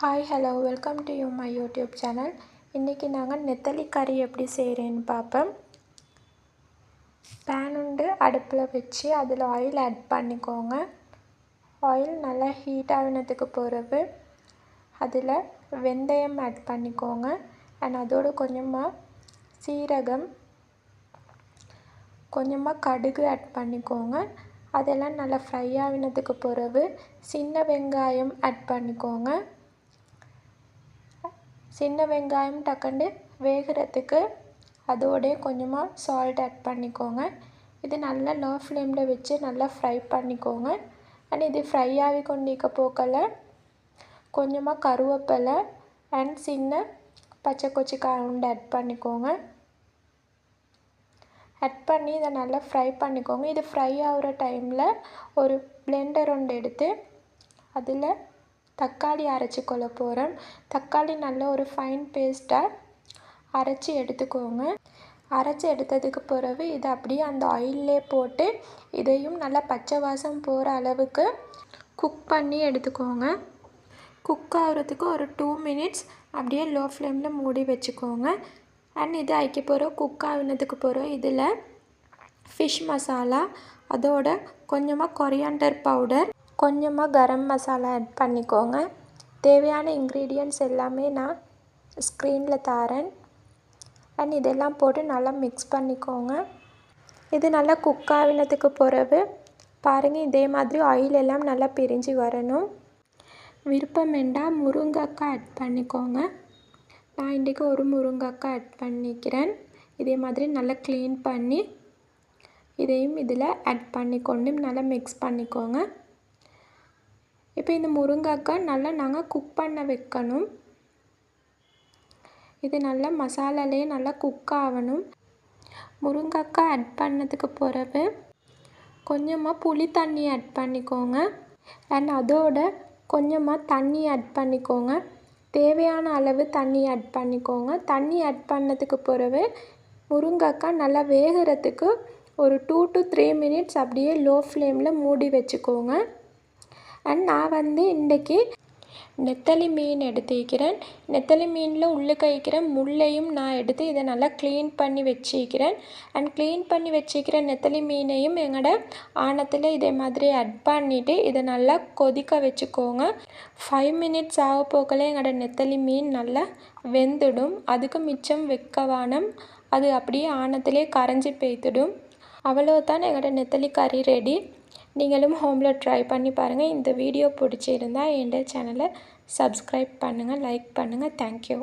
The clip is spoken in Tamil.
Hi hello welcome to you my YouTube channel இன்றைக்கி நாங்கள் நெத்தலி கறி எப்படி செய்கிறேன்னு பார்ப்போம் பேன் உண்டு அடுப்பில் வச்சு அதில் ஆயில் ஆட் பண்ணிக்கோங்க. ஆயில் நல்லா ஹீட் ஆகினதுக்கு பிறகு அதில் வெந்தயம் ஆட் பண்ணிக்கோங்க. அண்ட் அதோடு கொஞ்சமாக சீரகம் கொஞ்சமாக கடுகு ஆட் பண்ணிக்கோங்க. அதெல்லாம் நல்லா ஃப்ரை ஆகினதுக்கு பிறகு சின்ன வெங்காயம் ஆட் பண்ணிக்கோங்க. சின்ன வெங்காயம் டக்குன்னு வேகிறதுக்கு அதோடய கொஞ்சமாக சால்ட் ஆட் பண்ணிக்கோங்க. இது நல்லா லோ ஃப்ளேமில் வச்சு நல்லா ஃப்ரை பண்ணிக்கோங்க. அண்ட் இது ஃப்ரை ஆகி கொண்டிருக்க போக்கில் கொஞ்சமாக கருவேப்பிலை அண்ட் சின்ன பச்சை கொச்சி கவுண்டு ஆட் பண்ணிக்கோங்க. ஆட் பண்ணி இதை நல்லா ஃப்ரை பண்ணிக்கோங்க. இது ஃப்ரை ஆகிற டைமில் ஒரு பிளெண்டர் ஒன்று எடுத்து அதில் தக்காளி அரைச்சி கொள்ள போகிறேன் தக்காளி நல்ல ஒரு ஃபைன் பேஸ்ட்டாக அரைச்சி எடுத்துக்கோங்க. அரைச்சி எடுத்ததுக்கு பிறகு இதை அப்படியே அந்த ஆயிலே போட்டு இதையும் நல்லா பச்சை வாசம் போகிற அளவுக்கு குக் பண்ணி எடுத்துக்கோங்க. குக் ஆகிறதுக்கு ஒரு டூ மினிட்ஸ் அப்படியே லோ ஃப்ளேமில் மூடி வச்சுக்கோங்க. அண்ட் இது ஐக்க போகிறோம் குக் ஆகினதுக்கு போகிறோம் இதில் ஃபிஷ் மசாலா அதோட கொஞ்சமாக கொரியாண்டர் பவுடர் கொஞ்சமாக கரம் மசாலா ஆட் பண்ணிக்கோங்க. தேவையான இன்க்ரீடியன்ட்ஸ் எல்லாமே நான் ஸ்க்ரீனில் தாரேன் அண்ட் இதெல்லாம் போட்டு நல்லா மிக்ஸ் பண்ணிக்கோங்க. இது நல்லா குக் ஆகினதுக்கு பிறகு பாருங்கள் இதே மாதிரி ஆயில் எல்லாம் நல்லா பிரிஞ்சு வரணும். விருப்பம் வேண்டாம் முருங்கக்காய் ஆட் பண்ணிக்கோங்க. நான் இன்றைக்கி ஒரு முருங்கக்காய் ஆட் பண்ணிக்கிறேன். இதே மாதிரி நல்லா க்ளீன் பண்ணி இதையும் இதில் ஆட் பண்ணிக்கொண்டு நல்லா மிக்ஸ் பண்ணிக்கோங்க. இப்போ இந்த முருங்கைக்காய் நல்லா நாங்கள் குக் பண்ண வைக்கணும். இது நல்லா மசாலாலேயே நல்லா குக் ஆகணும். முருங்கைக்காய் ஆட் பண்ணதுக்கு பிறகு கொஞ்சமாக புளி தண்ணி ஆட் பண்ணிக்கோங்க. அண்ட் அதோட கொஞ்சமாக தண்ணி ஆட் பண்ணிக்கோங்க. தேவையான அளவு தண்ணி ஆட் பண்ணிக்கோங்க. தண்ணி ஆட் பண்ணதுக்கு பிறகு முருங்கைக்காய் நல்லா வேகிறதுக்கு ஒரு டூ டு த்ரீ மினிட்ஸ் அப்படியே லோ ஃப்ளேமில் மூடி வச்சுக்கோங்க. அண்ட் நான் வந்து இன்றைக்கி நெத்தலி மீன் எடுத்துக்கிறேன். நெத்தலி மீனில் உள்ளுக்க இருக்கிற முள்ளையும் நான் எடுத்து இதை நல்லா க்ளீன் பண்ணி வச்சுக்கிறேன். அண்ட் க்ளீன் பண்ணி வச்சுக்கிற நெத்தலி மீனையும் எங்களோட ஆணத்தில் இதே மாதிரி அட் பண்ணிவிட்டு இதை நல்லா கொதிக்க வச்சுக்கோங்க. ஃபைவ் மினிட்ஸ் ஆக போக்கல எங்களோட நெத்தலி மீன் நல்லா வெந்துடும். அதுக்கு மிச்சம் வெக்கவானம் அது அப்படியே ஆணத்திலே கரைஞ்சி பெய்த்துடும். அவ்வளோதான் எங்களோட நெத்தலி கறி ரெடி நீங்களும் ஹோமில் ட்ரை பண்ணி பாருங்கள் இந்த வீடியோ பிடிச்சிருந்தா என் சேனலை சப்ஸ்கிரைப் பண்ணுங்கள் லைக் பண்ணுங்கள் தேங்க்யூ